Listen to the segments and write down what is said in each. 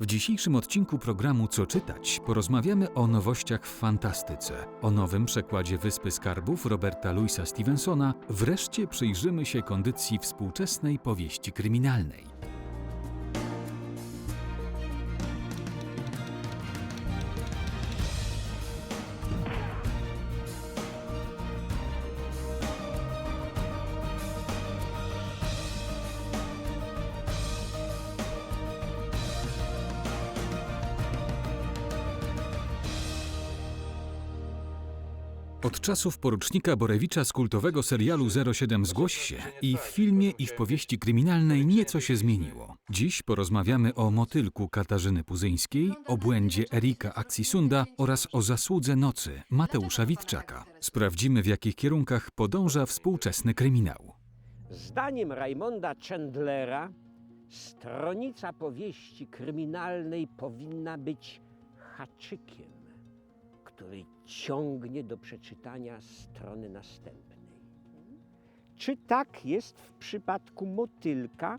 W dzisiejszym odcinku programu Co czytać porozmawiamy o nowościach w fantastyce, o nowym przekładzie Wyspy Skarbów Roberta Louisa Stevensona, wreszcie przyjrzymy się kondycji współczesnej powieści kryminalnej. Od czasów porucznika Borewicza z kultowego serialu 07 Zgłoś się i w filmie i w powieści kryminalnej nieco się zmieniło. Dziś porozmawiamy o motylku Katarzyny Puzyńskiej, o błędzie Erika Aksisunda oraz o zasłudze nocy Mateusza Witczaka. Sprawdzimy w jakich kierunkach podąża współczesny kryminał. Zdaniem Raymonda Chandlera stronica powieści kryminalnej powinna być haczykiem, który ciągnie do przeczytania strony następnej. Czy tak jest w przypadku motylka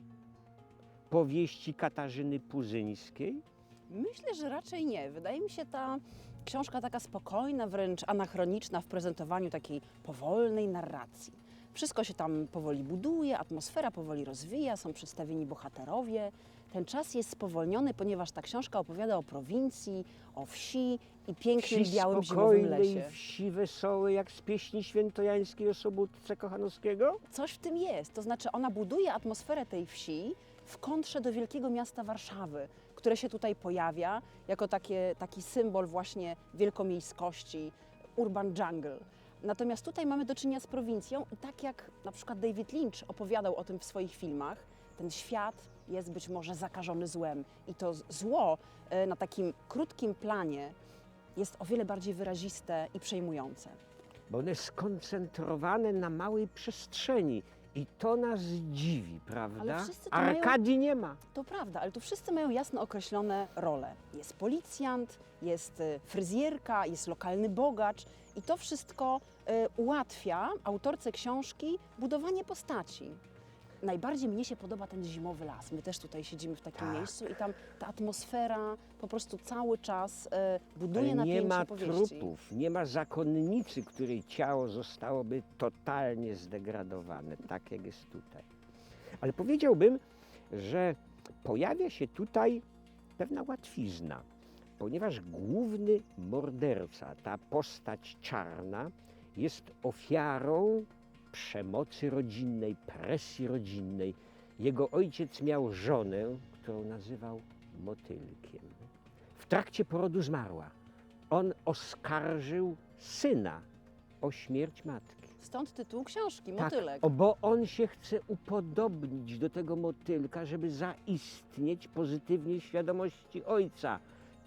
powieści Katarzyny Puzyńskiej? Myślę, że raczej nie. Wydaje mi się ta książka taka spokojna, wręcz anachroniczna w prezentowaniu takiej powolnej narracji. Wszystko się tam powoli buduje, atmosfera powoli rozwija, są przedstawieni bohaterowie. Ten czas jest spowolniony, ponieważ ta książka opowiada o prowincji, o wsi i pięknym Wsi białym zimowym spokojnej, lesie. wsi wesołej, jak z pieśni świętojańskiej o Sobótce Kochanowskiego? Coś w tym jest. To znaczy, ona buduje atmosferę tej wsi w kontrze do wielkiego miasta Warszawy, które się tutaj pojawia jako takie, taki symbol właśnie wielkomiejskości, urban jungle. Natomiast tutaj mamy do czynienia z prowincją i tak jak na przykład David Lynch opowiadał o tym w swoich filmach, ten świat jest być może zakażony złem i to zło e, na takim krótkim planie jest o wiele bardziej wyraziste i przejmujące. bo one skoncentrowane na małej przestrzeni. I to nas dziwi, prawda? To mają- Arkadii nie ma. To prawda, ale tu wszyscy mają jasno określone role. Jest policjant, jest y, fryzjerka, jest lokalny bogacz i to wszystko y, ułatwia autorce książki budowanie postaci. Najbardziej mnie się podoba ten zimowy las. My też tutaj siedzimy w takim Tak. miejscu i tam ta atmosfera po prostu cały czas y, buduje Ale nie napięcie ma powieści. trupów, nie ma zakonnicy, której ciało zostałoby totalnie zdegradowane, tak jak jest tutaj. Ale powiedziałbym, że pojawia się tutaj pewna łatwizna, ponieważ główny morderca, ta postać czarna, jest ofiarą przemocy rodzinnej, presji rodzinnej. Jego ojciec miał żonę, którą nazywał motylkiem. W trakcie porodu zmarła. On oskarżył syna o śmierć matki. Stąd tytuł książki, Tak, Motylek. o, bo on się chce upodobnić do tego motylka, żeby zaistnieć pozytywnie w świadomości ojca.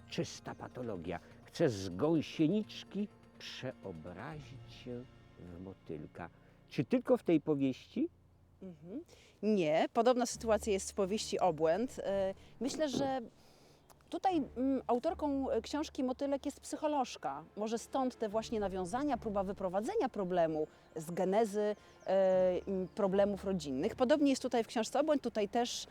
Czysta patologia. Chce z gąsieniczki przeobrazić się w motylka. Czy tylko w tej powieści? Mhm. Nie, podobna sytuacja jest w powieści Obłęd. E, Myślę, że tutaj mm, autorką e, książki Motylek jest psycholożka. Może stąd te właśnie nawiązania, próba wyprowadzenia problemu z genezy problemów rodzinnych. Podobnie jest tutaj w książce Obłęd. Tutaj też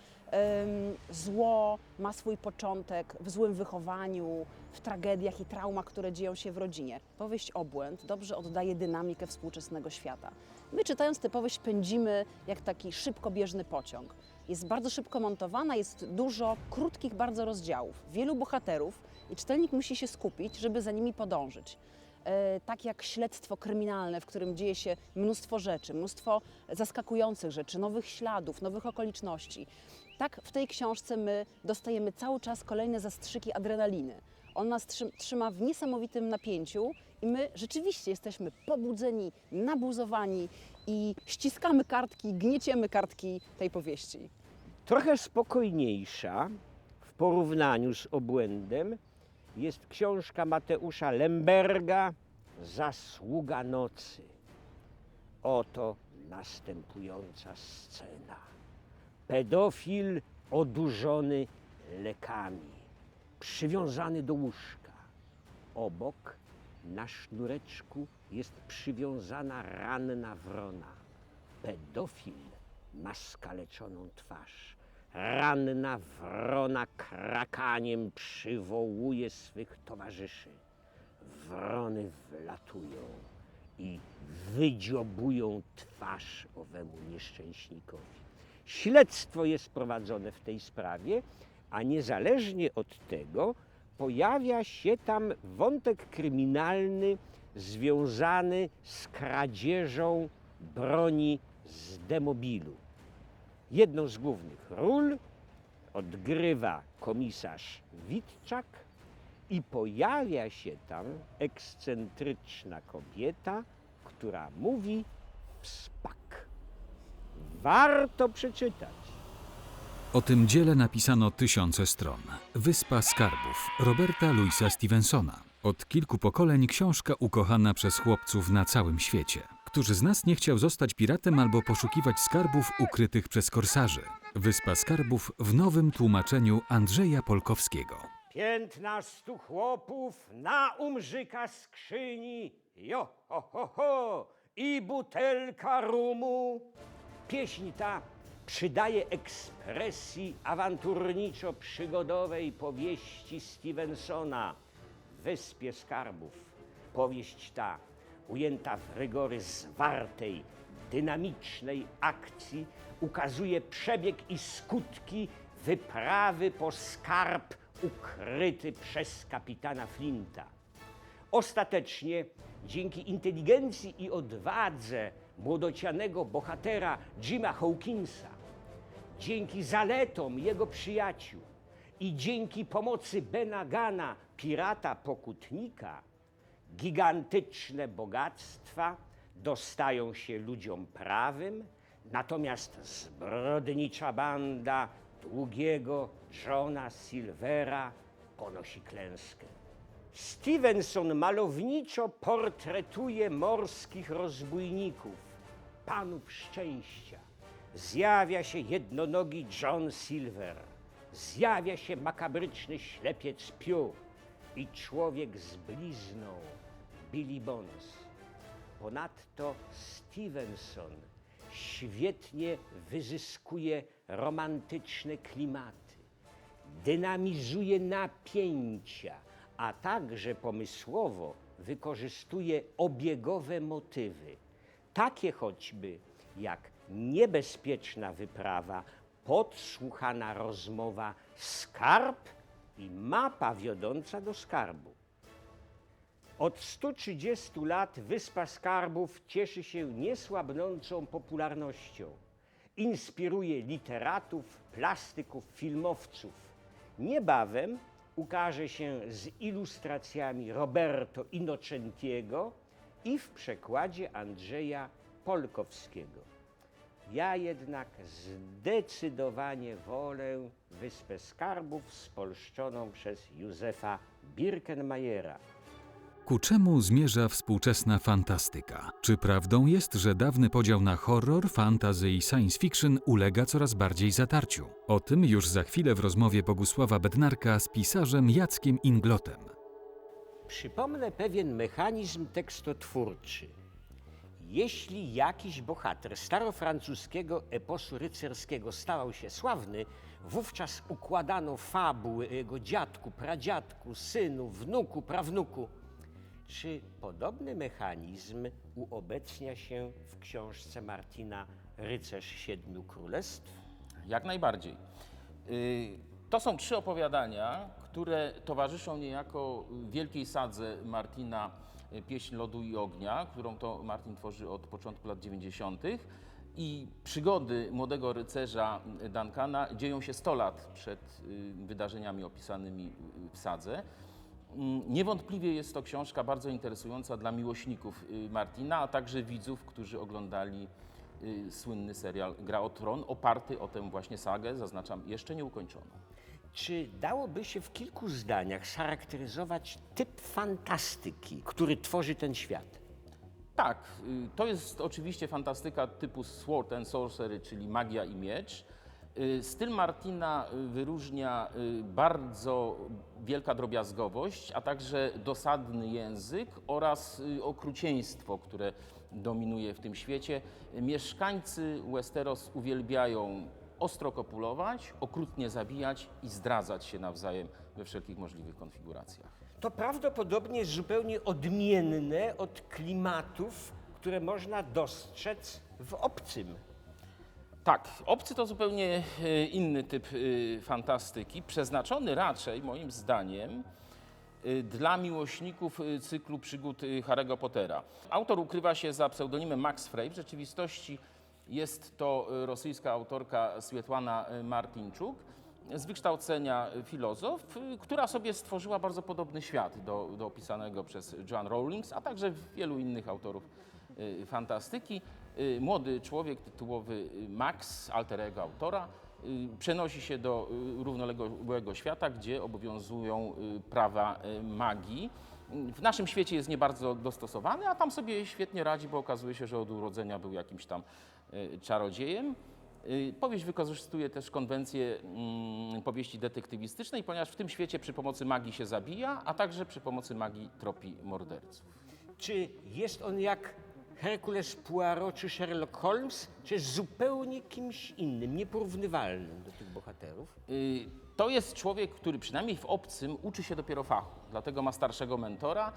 zło ma swój początek w złym wychowaniu, w tragediach i traumach, które dzieją się w rodzinie. Powieść Obłęd dobrze oddaje dynamikę współczesnego świata. My czytając tę powieść pędzimy jak taki szybkobieżny pociąg. Jest bardzo szybko montowana, jest dużo krótkich bardzo rozdziałów, wielu bohaterów i czytelnik musi się skupić, żeby za nimi podążyć. E, tak jak śledztwo kryminalne, w którym dzieje się mnóstwo rzeczy, mnóstwo zaskakujących rzeczy, nowych śladów, nowych okoliczności. Tak w tej książce my dostajemy cały czas kolejne zastrzyki adrenaliny. On nas trzy- trzyma w niesamowitym napięciu i my rzeczywiście jesteśmy pobudzeni, nabuzowani i ściskamy kartki, gnieciemy kartki tej powieści. Trochę spokojniejsza w porównaniu z obłędem jest książka Mateusza Lemberga Zasługa nocy. Oto następująca scena. Pedofil odurzony lekami, przywiązany do łóżka. Obok na sznureczku jest przywiązana ranna wrona. Pedofil ma skaleczoną twarz. Ranna wrona krakaniem przywołuje swych towarzyszy. Wrony wlatują i wydziobują twarz owemu nieszczęśnikowi. Śledztwo jest prowadzone w tej sprawie, a niezależnie od tego pojawia się tam wątek kryminalny związany z kradzieżą broni z demobilu. Jedną z głównych ról odgrywa komisarz Witczak i pojawia się tam ekscentryczna kobieta, która mówi w spak. Warto przeczytać. O tym dziele napisano tysiące stron. Wyspa Skarbów Roberta Louisa Stevensona. Od kilku pokoleń książka ukochana przez chłopców na całym świecie. Którzy z nas nie chciał zostać piratem albo poszukiwać skarbów ukrytych przez korsarzy? Wyspa Skarbów w nowym tłumaczeniu Andrzeja Polkowskiego. Piętnastu chłopów na umrzyka skrzyni, jo, ho, ho, ho, i butelka rumu. Pieśń ta przydaje ekspresji awanturniczo-przygodowej powieści Stevensona Wyspie Skarbów. Powieść ta, ujęta w rygory zwartej, dynamicznej akcji, ukazuje przebieg i skutki wyprawy po skarb ukryty przez kapitana Flinta. Ostatecznie, dzięki inteligencji i odwadze młodocianego bohatera Jima Hawkinsa, dzięki zaletom jego przyjaciół i dzięki pomocy Benagana, pirata pokutnika, gigantyczne bogactwa dostają się ludziom prawym, natomiast zbrodnicza banda długiego Johna Silvera ponosi klęskę. Stevenson malowniczo portretuje morskich rozbójników, panów szczęścia. Zjawia się jednonogi John Silver, zjawia się makabryczny ślepiec Piu i człowiek z blizną Billy Bones. Ponadto Stevenson świetnie wyzyskuje romantyczne klimaty, dynamizuje napięcia, a także pomysłowo wykorzystuje obiegowe motywy, takie choćby jak niebezpieczna wyprawa, podsłuchana rozmowa, skarb i mapa wiodąca do skarbu. Od 130 lat Wyspa Skarbów cieszy się niesłabnącą popularnością. Inspiruje literatów, plastyków, filmowców. Niebawem ukaże się z ilustracjami Roberto Innocentiego i w przekładzie Andrzeja Polkowskiego. Ja jednak zdecydowanie wolę Wyspę Skarbów spolszczoną przez Józefa Birkenmajera. Ku czemu zmierza współczesna fantastyka? Czy prawdą jest, że dawny podział na horror, fantasy i science fiction ulega coraz bardziej zatarciu? O tym już za chwilę w rozmowie Bogusława Bednarka z pisarzem Jackiem Inglotem. Przypomnę pewien mechanizm tekstotwórczy. Jeśli jakiś bohater starofrancuskiego eposu rycerskiego stawał się sławny, wówczas układano fabuły o jego dziadku, pradziadku, synu, wnuku, prawnuku. Czy podobny mechanizm uobecnia się w książce Martina Rycerz Siedmiu Królestw? Jak najbardziej. Y, To są trzy opowiadania, które towarzyszą niejako wielkiej sadze Martina y, Pieśń Lodu i Ognia, którą to Martin tworzy od początku lat 90. I przygody młodego rycerza y, Duncana dzieją się 100 lat przed wydarzeniami opisanymi w sadze. Mm, Niewątpliwie jest to książka bardzo interesująca dla miłośników y, Martina, a także widzów, którzy oglądali y, słynny serial Gra o Tron, oparty o tę właśnie sagę, zaznaczam, jeszcze nie ukończoną. Czy dałoby się w kilku zdaniach scharakteryzować typ fantastyki, który tworzy ten świat? Tak, y, to jest oczywiście fantastyka typu Sword and Sorcery, czyli magia i miecz. Y, Styl Martina y, wyróżnia y, bardzo wielka drobiazgowość, a także dosadny język oraz okrucieństwo, które dominuje w tym świecie. Mieszkańcy Westeros uwielbiają ostro kopulować, okrutnie zabijać i zdradzać się nawzajem we wszelkich możliwych konfiguracjach. To prawdopodobnie jest zupełnie odmienne od klimatów, które można dostrzec w obcym. Tak, obcy to zupełnie e, inny typ e, fantastyki, przeznaczony raczej, moim zdaniem, e, dla miłośników cyklu przygód Harry'ego Pottera. Autor ukrywa się za pseudonimem Max Frey. W rzeczywistości jest to rosyjska autorka Swietłana Martinczuk, z wykształcenia filozof, która sobie stworzyła bardzo podobny świat do, do opisanego przez Joan Rowling, a także wielu innych autorów fantastyki. Y, Młody człowiek tytułowy y, Max, alter ego autora, y, przenosi się do równoległego świata, gdzie obowiązują prawa magii. W naszym świecie jest nie bardzo dostosowany, a tam sobie świetnie radzi, bo okazuje się, że od urodzenia był jakimś tam czarodziejem. Powieść wykorzystuje też konwencję mm, powieści detektywistycznej, ponieważ w tym świecie przy pomocy magii się zabija, a także przy pomocy magii tropi morderców. Czy jest on jak Herkules Poirot czy Sherlock Holmes, czy jest zupełnie kimś innym, nieporównywalnym do tych bohaterów? Y, To jest człowiek, który przynajmniej w obcym uczy się dopiero fachu, dlatego ma starszego mentora,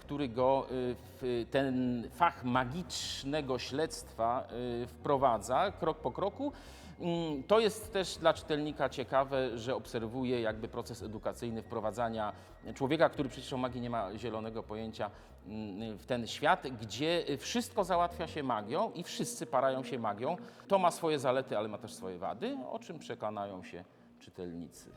który go y, w ten fach magicznego śledztwa y, wprowadza krok po kroku. Mm, To jest też dla czytelnika ciekawe, że obserwuje jakby proces edukacyjny wprowadzania człowieka, który przecież o magii nie ma zielonego pojęcia, mm, w ten świat, gdzie wszystko załatwia się magią i wszyscy parają się magią. To ma swoje zalety, ale ma też swoje wady, o czym przekonają się czytelnicy.